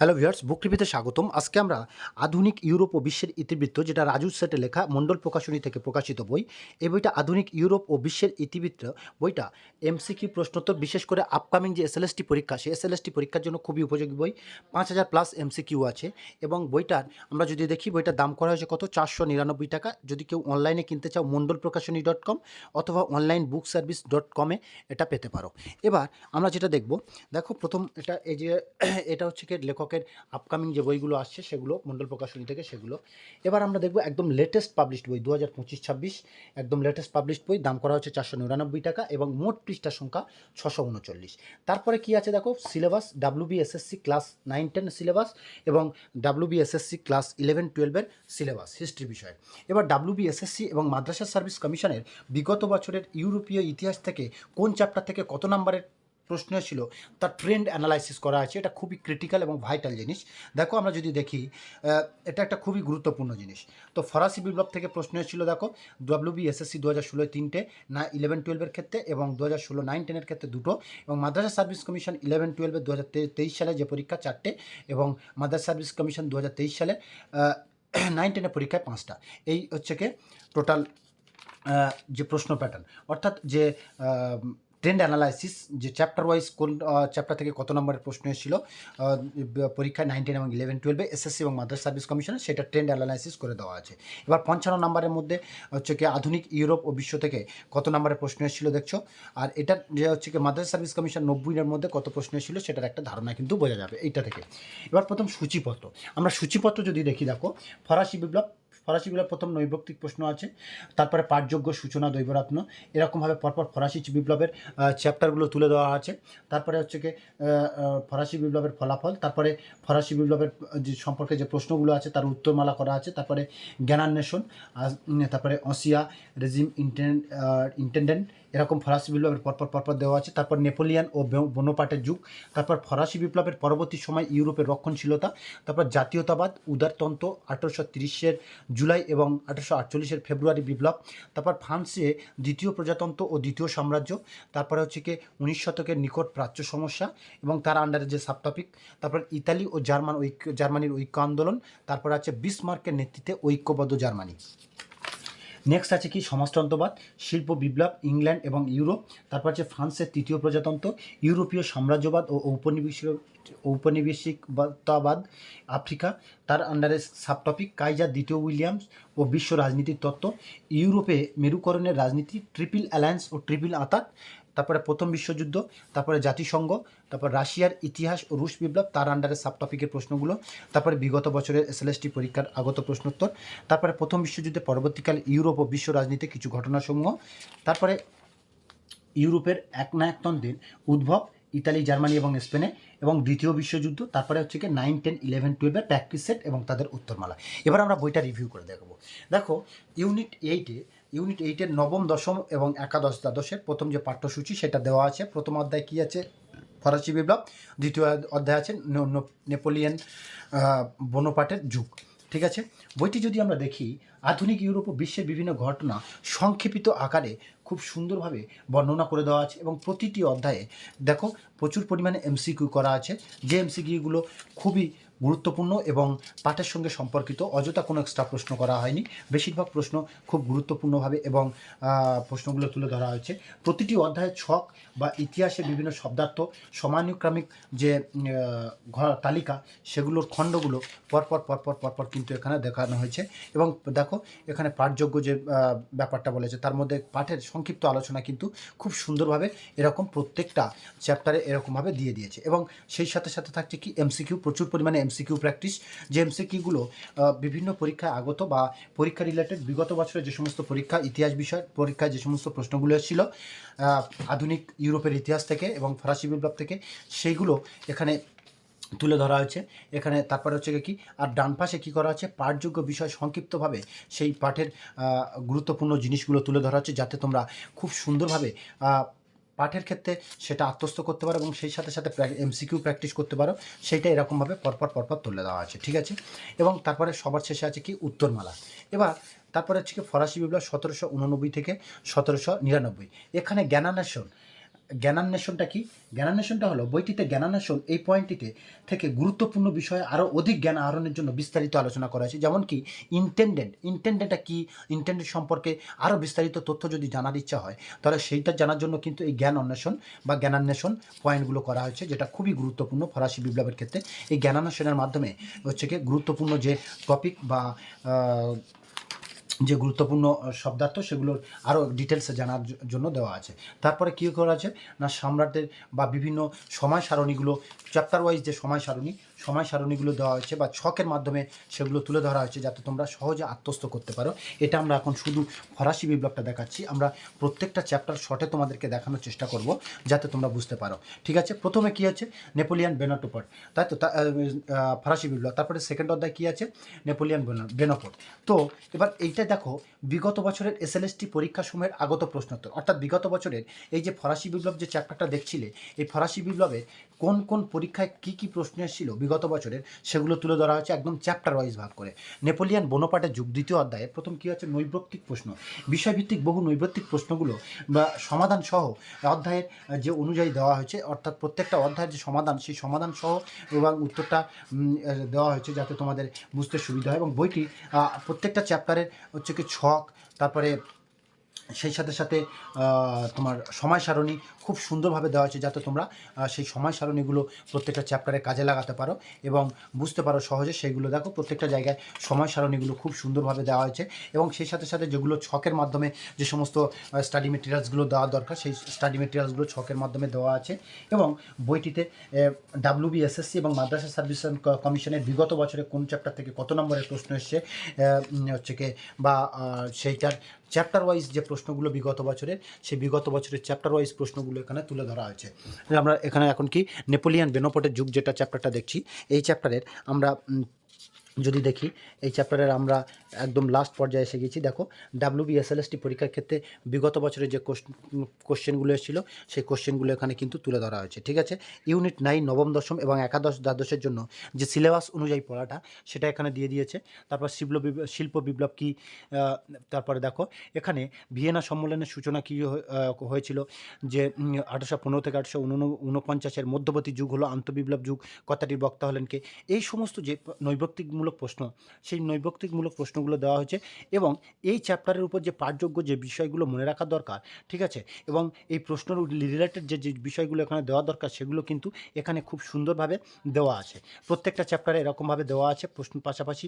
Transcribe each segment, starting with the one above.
Hello viewers বুক টিভিতে স্বাগতম। আজকে আমরা আধুনিক ইউরোপ ও বিশ্বের ইতিবৃত্ত, যেটা রাজু সেটে লেখা মণ্ডল প্রকাশনী থেকে প্রকাশিত বই, এই বইটা আধুনিক ইউরোপ ও বিশ্বের ইতিবৃত্ত। বইটা এমসিকিউ প্রশ্নোত্তর, বিশেষ করে আপকামিং যে এসএলএসটি পরীক্ষা, সেই এসএলএসটি পরীক্ষার জন্য খুবই উপযোগী বই। পাঁচ হাজার প্লাস এমসিকিউ আছে এবং বইটার, আমরা যদি দেখি, বইটার দাম করা হয়েছে কত? চারশো নিরানব্বই টাকা। যদি কেউ অনলাইনে কিনতে চাও মণ্ডল প্রকাশনী ডট কম অথবা অনলাইন বুক সার্ভিস ডট কমে এটা পেতে পারো। এবার আমরা যেটা দেখব, দেখো প্রথম এটা এই যে, এটা হচ্ছে কি লেখকের আপকামিং যে বইগুলো আসছে, সেগুলো মণ্ডল প্রকাশনী থেকে সেগুলো। এবার আমরা দেখব একদম লেটেস্ট পাবলিশড বই দু হাজার পঁচিশ ছাব্বিশ। একদম লেটেস্ট পাবলিশড বই, দাম করা হচ্ছে চারশো নিরানব্বই টাকা এবং মোট পৃষ্ঠা সংখ্যা ছশো উনচল্লিশ। তারপরে কি আছে দেখো? Syllabus WB SSC class nine ten syllabus এবং ডাব্লিউবি এসএসসি ক্লাস ইলেভেন টুয়েলভের সিলেবাস হিস্ট্রি বিষয়ে। এবার ডাব্লিউবি এসএসসি এবং মাদ্রাসা সার্ভিস কমিশনের বিগত বছরের ইউরোপীয় ইতিহাস থেকে কোন চ্যাপ্টার থেকে কত নম্বরের প্রশ্ন ছিল, তার ট্রেন্ড অ্যানালাইসিস করা আছে, এটা খুবই ক্রিটিক্যাল এবং ভাইটাল জিনিস। দেখো, আমরা যদি দেখি এটা একটা খুবই গুরুত্বপূর্ণ জিনিস। তো ফরাসি বিপ্লব থেকে প্রশ্ন ছিল দেখো ডাব্লিউবি এসএসসি দু হাজার ষোলোয় তিনটে, না ইলেভেন টুয়েলভের ক্ষেত্রে এবং দু হাজার ষোলো নাইন টেনের ক্ষেত্রে দুটো এবং মাদ্রাসা সার্ভিস কমিশন ইলেভেন টুয়েলভে দু হাজার তেইশ সালে যে পরীক্ষা, চারটে এবং মাদ্রাসা সার্ভিস কমিশন দু হাজার তেইশ সালে নাইন টেনের পরীক্ষায় পাঁচটা। এই হচ্ছে কি টোটাল যে প্রশ্ন প্যাটার্ন অর্থাৎ যে ট্রেন্ড অ্যানালাইসিস যে চ্যাপ্টার ওয়াইজ কোন চ্যাপ্টার থেকে কত নম্বরের প্রশ্ন এসেছিল আহ, পরীক্ষায় নাইনটিন এবং ইলেভেন টুয়েলভে এসএসসি এবং মাদ্রাস সার্ভিস কমিশনে সেটা ট্রেন্ড অ্যানালাইসিস করে দেওয়া আছে। এবার পঞ্চান্ন নম্বরের মধ্যে হচ্ছে কি আধুনিক ইউরোপ ও বিশ্ব থেকে কত নম্বরের প্রশ্ন এসেছিল দেখছ? আর এটা যে হচ্ছে কি মাদ্রাস সার্ভিস কমিশন নব্বইয়ের মধ্যে কত প্রশ্ন এসেছিল সেটার একটা ধারণা কিন্তু বোঝা যাবে এইটা থেকে। এবার প্রথম সূচিপত্র। আমরা সূচিপত্র যদি দেখি দেখো ফরাসি বিপ্লব ফরাসি বিপ্লব প্রথম নৈবক্তিক প্রশ্ন আছে, তারপরে পাঠযোগ্য সূচনা দৈবরত্ন, এরকমভাবে পরপর ফরাসি বিপ্লবের চ্যাপ্টারগুলো তুলে দেওয়া আছে। তারপরে হচ্ছে কি ফরাসি বিপ্লবের ফলাফল, তারপরে ফরাসি বিপ্লবের যে সম্পর্কে যে প্রশ্নগুলো আছে তার উত্তরমালা করা আছে, তারপরে জ্ঞানান্বেষণ তারপরে অসিয়া রেজিম ইন্টেন্ড ইন্টেন্ডেন্ট এরকম ফরাসি বিপ্লবের পরপর পরপর দেওয়া আছে। তারপর নেপোলিয়ান ও বনোপাটের যুগ। তারপর ফরাসি বিপ্লবের পরবর্তী সময় ইউরোপের রক্ষণশীলতা। তারপর জাতীয়তাবাদ, উদারতন্ত্র, আঠারোশো তিরিশের জুলাই এবং আঠারোশো আটচল্লিশের ফেব্রুয়ারি বিপ্লব। তারপর ফ্রান্সে দ্বিতীয় প্রজাতন্ত্র ও দ্বিতীয় সাম্রাজ্য। তারপরে হচ্ছে কি উনিশ শতকের নিকট প্রাচ্য সমস্যা এবং তার আন্ডারে যে সাবটপিক তারপর ইতালি ও জার্মান ঐক্য, জার্মানির ঐক্য আন্দোলন। তারপর আছে বিসমার্কের নেতৃত্বে ঐক্যবদ্ধ জার্মানি। নেক্সট আছে কি? সমাজতন্ত্রবাদ, শিল্প বিপ্লব, ইংল্যান্ড এবং ইউরোপ। তারপর আছে ফ্রান্সের তৃতীয় প্রজাতন্ত্র, ইউরোপীয় সাম্রাজ্যবাদ ও ঔপনিবেশিক ঔপনিবেশিকতাবাদ আফ্রিকা। তার আন্ডারে সাবটপিক কাইজার দ্বিতীয় উইলিয়ামস ও বিশ্ব রাজনীতির তত্ত্ব। ইউরোপে মেরুকরণের রাজনীতি, ট্রিপল অ্যালায়েন্স ও ট্রিপল আতাত। তারপরে প্রথম বিশ্বযুদ্ধ, তারপরে জাতিসংঘ, তারপর রাশিয়ার ইতিহাস ও রুশ বিপ্লব, তার আন্ডারে সাবটপিকের প্রশ্নগুলো, তারপরে বিগত বছরের এসএলএসটি পরীক্ষার আগত প্রশ্নোত্তর, তারপরে প্রথম বিশ্বযুদ্ধে পরবর্তীকালে ইউরোপ ও বিশ্ব রাজনীতি কিছু ঘটনাসমূহ, তারপরে ইউরোপের একনায়কতন্ত্রের উদ্ভব ইতালি, জার্মানি এবং স্পেনে, এবং দ্বিতীয় বিশ্বযুদ্ধ, তারপরে হচ্ছে কি নাইন টেন ইলেভেন টুয়েলভের প্র্যাকটিস সেট এবং তাদের উত্তরমালা। এবার আমরা বইটা রিভিউ করে দেখব। দেখো ইউনিট এইটে ইউনিট এইটের নবম, দশম এবং একাদশ দ্বাদশের প্রথম যে পাঠ্যসূচি সেটা দেওয়া আছে। প্রথম অধ্যায় কী আছে? ফরাসি বিপ্লব। দ্বিতীয় অধ্যায় আছে নেপোলিয়ান বনোপাটের যুগ। ঠিক আছে? বইটি যদি আমরা দেখি, আধুনিক ইউরোপ ও বিশ্বের বিভিন্ন ঘটনা সংক্ষেপিত আকারে খুব সুন্দরভাবে বর্ণনা করে দেওয়া আছে এবং প্রতিটি অধ্যায়ে দেখো প্রচুর পরিমাণে এমসিকিউ করা আছে। যে এমসিকিউগুলো খুবই গুরুত্বপূর্ণ এবং পাঠের সঙ্গে সম্পর্কিত। অযথা কোনো এক্সট্রা প্রশ্ন করা হয়নি। বেশিরভাগ প্রশ্ন খুব গুরুত্বপূর্ণভাবে এবং প্রশ্নগুলো তুলে ধরা হয়েছে। প্রতিটি অধ্যায়ের ছক বা ইতিহাসে বিভিন্ন শব্দার্থ, সমানুক্রমিক যে তালিকা, সেগুলোর খণ্ডগুলো পরপর পরপর পরপর কিন্তু এখানে দেখানো হয়েছে। এবং দেখো, এখানে পাঠযোগ্য যে ব্যাপারটা বলেছে, তার মধ্যে পাঠের সংক্ষিপ্ত আলোচনা কিন্তু খুব সুন্দরভাবে এরকম প্রত্যেকটা চ্যাপ্টারে এরকমভাবে দিয়ে দিয়েছে। এবং সেই সাথে সাথে থাকছে কি এমসিকিউ প্রচুর পরিমাণে এমসিকিউ প্র্যাকটিস যে এমসিকিউগুলো বিভিন্ন পরীক্ষায় আগত বা পরীক্ষা রিলেটেড বিগত বছরে যে সমস্ত পরীক্ষা, ইতিহাস বিষয় পরীক্ষায় যে সমস্ত প্রশ্নগুলো এসেছিল আধুনিক ইউরোপের ইতিহাস থেকে এবং ফরাসি বিপ্লব থেকে, সেইগুলো এখানে তুলে ধরা হয়েছে। এখানে তারপরে হচ্ছে কি, আর ডান পাশে কী করা আছে পাঠযোগ্য বিষয় সংক্ষিপ্তভাবে সেই পাঠের গুরুত্বপূর্ণ জিনিসগুলো তুলে ধরা হচ্ছে, যাতে তোমরা খুব সুন্দরভাবে পাঠের ক্ষেত্রে সেটা আত্মস্থ করতে পারো এবং সেই সাথে সাথে এমসিকিউ প্র্যাকটিস করতে পারো, সেইটা এরকমভাবে পরপর পরপর তুলে দেওয়া আছে, ঠিক আছে? এবং তারপরে সবার শেষে আছে কি? উত্তরমালা। এবার তারপরে হচ্ছে কি? ফরাসি বিপ্লব সতেরোশো উননব্বই থেকে সতেরোশো নিরানব্বই। এখানে জ্ঞানান্বেষণ জ্ঞানান্বেষণটা কি? জ্ঞানান্বেষণটা হলো বইটিতে জ্ঞানান্বেষণ এই পয়েন্টটিতে থেকে গুরুত্বপূর্ণ বিষয়ে আরও অধিক জ্ঞান আহরণের জন্য বিস্তারিত আলোচনা করা হয়েছে। যেমন কি ইন্টেন্ডেন্ট ইন্টেন্ডেন্টটা কি? ইন্টেন্ডেন্ট সম্পর্কে আরও বিস্তারিত তথ্য যদি জানার ইচ্ছা হয়, তাহলে সেইটা জানার জন্য কিন্তু এই জ্ঞান অন্বেষণ বা জ্ঞানান্বেষণ পয়েন্টগুলো করা হয়েছে, যেটা খুবই গুরুত্বপূর্ণ ফরাসি বিপ্লবের ক্ষেত্রে। এই জ্ঞানান্বেষণের মাধ্যমে হচ্ছে গুরুত্বপূর্ণ যে টপিক বা যে গুরুত্বপূর্ণ শব্দার্থ সেগুলোর আরও ডিটেলসে জানার জন্য দেওয়া আছে। তারপরে কী করা আছে না, সম্রাটদের বা বিভিন্ন সময় সারণীগুলো চ্যাপ্টার ওয়াইজ যে সময় সারণী সময় সারণীগুলো দেওয়া হয়েছে বা ছকের মাধ্যমে সেগুলো তুলে ধরা হয়েছে যাতে তোমরা সহজে আত্মস্থ করতে পারো। এটা আমরা এখন শুধু ফরাসি বিপ্লবটা দেখাচ্ছি। আমরা প্রত্যেকটা চ্যাপ্টার শর্টে তোমাদেরকে দেখানোর চেষ্টা করব যাতে তোমরা বুঝতে পারো। ঠিক আছে? প্রথমে কী আছে? নেপোলিয়ান বেনাটোপট তাই তো? ফরাসি বিপ্লব। তারপরে সেকেন্ড অধ্যায় কী আছে? নেপোলিয়ান বেনা- বেনাপোট তো, এবার এইটা দেখো, বিগত বছরের এসএলএসটি পরীক্ষা সময়ের আগত প্রশ্নোত্তর। অর্থাৎ বিগত বছরের এই যে ফরাসি বিপ্লব যে চ্যাপ্টারটা দেখছিলে, এই ফরাসি বিপ্লবে কোন কোন পরীক্ষায় কি কি প্রশ্ন এসেছিল? বিগত বছরের সেগুলো তুলে ধরা হয়েছে একদম চ্যাপ্টার ওয়াইজ ভাগ করে। নেপোলিয়ান বোনোপাটের যুগ দ্বিতীয় অধ্যায়ে প্রথম কী হচ্ছে? নৈবৃত্তিক প্রশ্ন। বিষয়ভিত্তিক বহু নৈবৃত্তিক প্রশ্নগুলো বা সমাধান সহ অধ্যায়ের যে অনুযায়ী দেওয়া হয়েছে, অর্থাৎ প্রত্যেকটা অধ্যায়ের যে সমাধান, সেই সমাধান সহ এবং উত্তরটা দেওয়া হয়েছে যাতে তোমাদের বুঝতে সুবিধা হয়। এবং বইটি প্রত্যেকটা চ্যাপ্টারের হচ্ছে কি ছক, তারপরে সেই সাথে সাথে তোমার সময় সারণী খুব সুন্দরভাবে দেওয়া হয়েছে যাতে তোমরা সেই সময় সারণীগুলো প্রত্যেকটা চ্যাপ্টারে কাজে লাগাতে পারো এবং বুঝতে পারো সহজে সেইগুলো দেখো, প্রত্যেকটা জায়গায় সময় সারণীগুলো খুব সুন্দরভাবে দেওয়া হয়েছে এবং সেই সাথে সাথে যেগুলো ছকের মাধ্যমে যে সমস্ত স্টাডি মেটেরিয়ালসগুলো দেওয়া দরকার, সেই স্টাডি মেটেরিয়ালসগুলো ছকের মাধ্যমে দেওয়া আছে এবং বইটিতে ডাব্লিউবিএসএসসি এবং মাদ্রাসা সার্ভিস কমিশনের বিগত বছরে কোন চ্যাপ্টার থেকে কত নম্বরের প্রশ্ন এসছে হচ্ছে কি, বা সেইটার চ্যাপ্টার ওয়াইজ যে প্রশ্নগুলো বিগত বছরের, সেই বিগত বছরের চ্যাপ্টার ওয়াইজ প্রশ্নগুলো এখানে তুলে ধরা হয়েছে। আমরা এখানে এখন কি নেপোলিয়ান বেনোপটের যুগ যেটা চ্যাপ্টারটা দেখছি, এই চ্যাপ্টারের আমরা যদি দেখি, এই চ্যাপ্টারের আমরা একদম লাস্ট পর্যায়ে এসে গেছি। দেখো ডাব্লিউবিএসএলএসটি পরীক্ষার ক্ষেত্রে বিগত বছরে যে কোশ্চেনগুলো এসেছিল, সেই কোশ্চেনগুলো এখানে কিন্তু তুলে ধরা হয়েছে, ঠিক আছে? ইউনিট নাইন নবম দশম এবং একাদশ দ্বাদশের জন্য যে সিলেবাস অনুযায়ী পড়াটা, সেটা এখানে দিয়ে দিয়েছে। তারপর শিল্প শিল্প বিপ্লব কী তারপরে দেখো, এখানে ভিয়েনা সম্মেলনের সূচনা কী হয়ে- হয়েছিল যে আঠারোশো পনেরো থেকে আঠারোশো উনপঞ্চাশের মধ্যবর্তী যুগ হলো আন্তঃবিপ্লব যুগ, কথাটির বক্তা হলেন কে? এই সমস্ত যে নৈবক্তিকমূলক প্রশ্ন। সেই নৈবক্তিকমূলক প্রশ্নগুলো দেওয়া হয়েছে এবং এই চ্যাপ্টারের উপর যে পাঠযোগ্য যে বিষয়গুলো মনে রাখা দরকার, ঠিক আছে? এবং এই প্রশ্নের রিলেটেড যে যে বিষয়গুলো এখানে দেওয়া দরকার সেগুলো কিন্তু এখানে খুব সুন্দরভাবে দেওয়া আছে। প্রত্যেকটা চ্যাপ্টারে এরকমভাবে দেওয়া আছে প্রশ্ন পাশাপাশি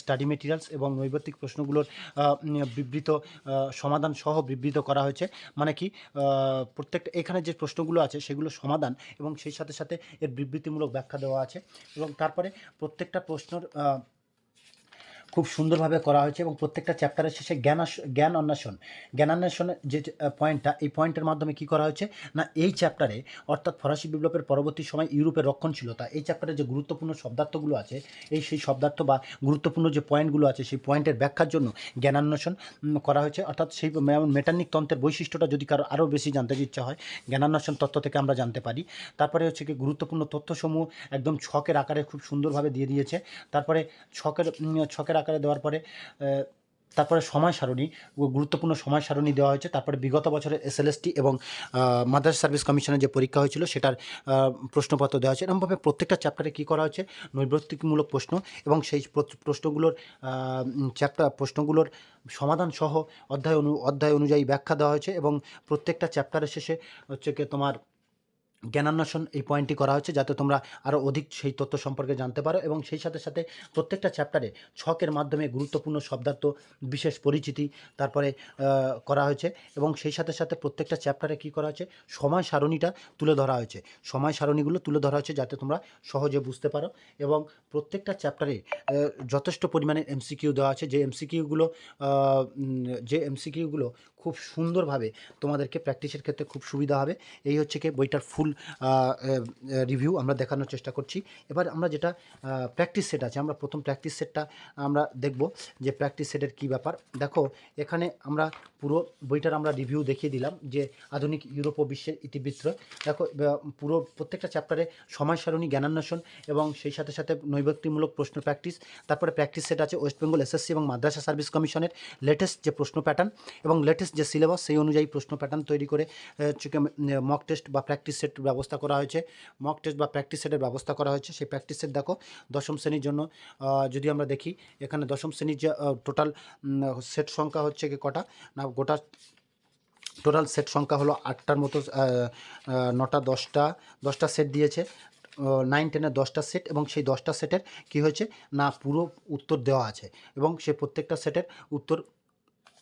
স্টাডি মেটেরিয়ালস এবং নৈবতিক প্রশ্নগুলোর বিবৃত সমাধান সহ বিবৃত করা হয়েছে। মানে কি প্রত্যেকটা এখানে যে প্রশ্নগুলো আছে সেগুলো সমাধান এবং সেই সাথে সাথে এর বিবৃতিমূলক ব্যাখ্যা দেওয়া আছে এবং তারপরে প্রত্যেকটা প্রশ্নর খুব সুন্দরভাবে করা হয়েছে এবং প্রত্যেকটা চ্যাপ্টারের শেষে জ্ঞান জ্ঞান অন্বেষণ। জ্ঞান অন্বেষণের যে পয়েন্টটা এই পয়েন্টের মাধ্যমে কি করা হয়েছে? না, এই চ্যাপ্টারে অর্থাৎ ফরাসি বিপ্লবের পরবর্তী সময় ইউরোপের রক্ষণশীলতা, এই চ্যাপ্টারে যে গুরুত্বপূর্ণ শব্দার্থগুলো আছে, এই সেই শব্দার্থ বা গুরুত্বপূর্ণ যে পয়েন্টগুলো আছে, সেই পয়েন্টের ব্যাখ্যার জন্য জ্ঞানান্বেষণ করা হয়েছে। অর্থাৎ সেই মেটানিক তন্ত্রের বৈশিষ্ট্যটা যদি কারও আরও বেশি জানতে ইচ্ছা হয়, জ্ঞানান্বেষণ তত্ত্ব থেকে আমরা জানতে পারি। তারপরে হচ্ছে কি গুরুত্বপূর্ণ তথ্যসমূহ একদম ছকের আকারে খুব সুন্দরভাবে দিয়ে দিয়েছে। তারপরে ছকের ছকের আকারে দেওয়ার পরে তারপরে সময় সারণী, গুরুত্বপূর্ণ সময় সারণী দেওয়া হয়েছে। তারপরে বিগত বছরের এসএলএসটি এবং মাদ্রাসা সার্ভিস কমিশনের যে পরীক্ষা হয়েছিল, সেটার প্রশ্নপত্র দেওয়া হয়েছে। এরকমভাবে প্রত্যেকটা চ্যাপ্টারে কী করা হয়েছে? নৈবৃত্তিকমূলক প্রশ্ন এবং সেই প্রশ্নগুলোর চ্যাপ্টার প্রশ্নগুলোর সমাধান সহ অধ্যায় অনু, অধ্যায় অনুযায়ী ব্যাখ্যা দেওয়া হয়েছে এবং প্রত্যেকটা চ্যাপ্টারের শেষে হচ্ছে কি তোমার জ্ঞানান্বেষণ এই পয়েন্টটি করা হয়েছে যাতে তোমরা আরও অধিক সেই তথ্য সম্পর্কে জানতে পারো এবং সেই সাথে সাথে প্রত্যেকটা চ্যাপ্টারে ছকের মাধ্যমে গুরুত্বপূর্ণ শব্দার্থ, বিশেষ পরিচিতি তারপরে করা হয়েছে এবং সেই সাথে সাথে প্রত্যেকটা চ্যাপ্টারে কী করা হয়েছে? সময় সারণীটা তুলে ধরা হয়েছে। সময় সারণীগুলো তুলে ধরা হয়েছে যাতে তোমরা সহজে বুঝতে পারো এবং প্রত্যেকটা চ্যাপ্টারে যথেষ্ট পরিমাণে এমসিকিউ দেওয়া আছে। যে এমসিকিউগুলো যে এমসিকিউগুলো খুব সুন্দরভাবে তোমাদেরকে প্র্যাকটিসের ক্ষেত্রে খুব সুবিধা হবে। এই হচ্ছে কি বইটার ফুল রিভিউ আমরা দেখানোর চেষ্টা করছি। এবার আমরা যেটা প্র্যাকটিস সেট আছে, আমরা প্রথম প্র্যাকটিস সেটটা আমরা দেখব যে প্র্যাকটিস সেটের কী ব্যাপার। দেখো, এখানে আমরা পুরো বইটার আমরা রিভিউ দেখিয়ে দিলাম যে আধুনিক ইউরোপ ও বিশ্বের ইতিবৃত্ত। দেখো পুরো প্রত্যেকটা চ্যাপ্টারে সময় সারণী জ্ঞানান্বেষণ এবং সেই সাথে সাথে নৈবক্তিমূলক প্রশ্ন প্র্যাকটিস তারপরে প্র্যাকটিস সেট আছে ওয়েস্ট বেঙ্গল এসএসসি এবং মাদ্রাসা সার্ভিস কমিশনের লেটেস্ট যে প্রশ্ন প্যাটার্ন এবং লেটেস্ট যে সিলেবাস সেই অনুযায়ী প্রশ্ন প্যাটার্ন তৈরি করে মক টেস্ট বা প্র্যাকটিস সেট ব্যবস্থা করা হয়েছে। মক টেস্ট বা প্র্যাকটিস সেটের ব্যবস্থা করা হয়েছে। সেই প্র্যাকটিস সেট দেখো, দশম শ্রেণির জন্য যদি আমরা দেখি, এখানে দশম শ্রেণির যে টোটাল সেট সংখ্যা হচ্ছে কি কটা? না, গোটা টোটাল সেট সংখ্যা হলো আটটার মতো নটা, দশটা দশটা সেট দিয়েছে। নাইন টেনের দশটা সেট এবং সেই দশটা সেটের কি হয়েছে? না, পুরো উত্তর দেওয়া আছে। এবং সে প্রত্যেকটা সেটের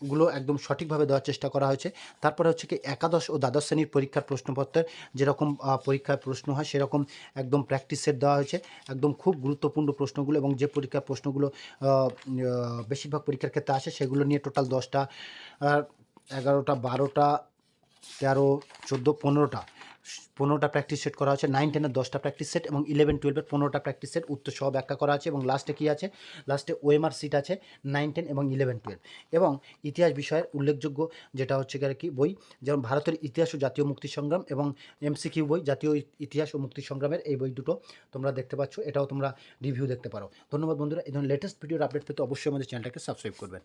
উত্তরগুলো একদম সঠিকভাবে দেওয়ার চেষ্টা করা হয়েছে। তারপরে হচ্ছে কি একাদশ ও দ্বাদশ শ্রেণির পরীক্ষার প্রশ্নপত্রের যেরকম পরীক্ষার প্রশ্ন হয় সেরকম একদম প্র্যাকটিস সেট দেওয়া হয়েছে। একদম খুব গুরুত্বপূর্ণ প্রশ্নগুলো এবং যে পরীক্ষার প্রশ্নগুলো বেশিরভাগ পরীক্ষার ক্ষেত্রে আসে সেগুলো নিয়ে টোটাল দশটা এগারোটা, বারোটা, তেরো, চোদ্দ, পনেরোটা। পনেরোটা প্র্যাকটিস সেট করা আছে নাইন টেনের দশটা প্র্যাকটিস সেট এবং ইলেভেন টুয়েলভের পনেরোটা প্র্যাকটিস সেট উত্তর সহ ব্যাখ্যা করা আছে এবং লাস্টে কী আছে? লাস্টে ওএমআর সিট আছে নাইন টেন এবং ইলেভেন টুয়েলভ এবং ইতিহাস বিষয়ের উল্লেখযোগ্য যেটা হচ্ছে আর কি বই, যেমন ভারতের ইতিহাস ও জাতীয় মুক্তি সংগ্রাম এবং এমসিকিউ বই, জাতীয় ইতিহাস ও মুক্তি সংগ্রামের এই বই দুটো তোমরা দেখতে পাচ্ছ, এটাও তোমরা রিভিউ দেখতে পারো। ধন্যবাদ বন্ধুরা, এই ধরনের লেটেস্ট ভিডিওর আপডেট পেতে অবশ্যই আমাদের চ্যানেলটাকে সাবস্ক্রাইব করবেন।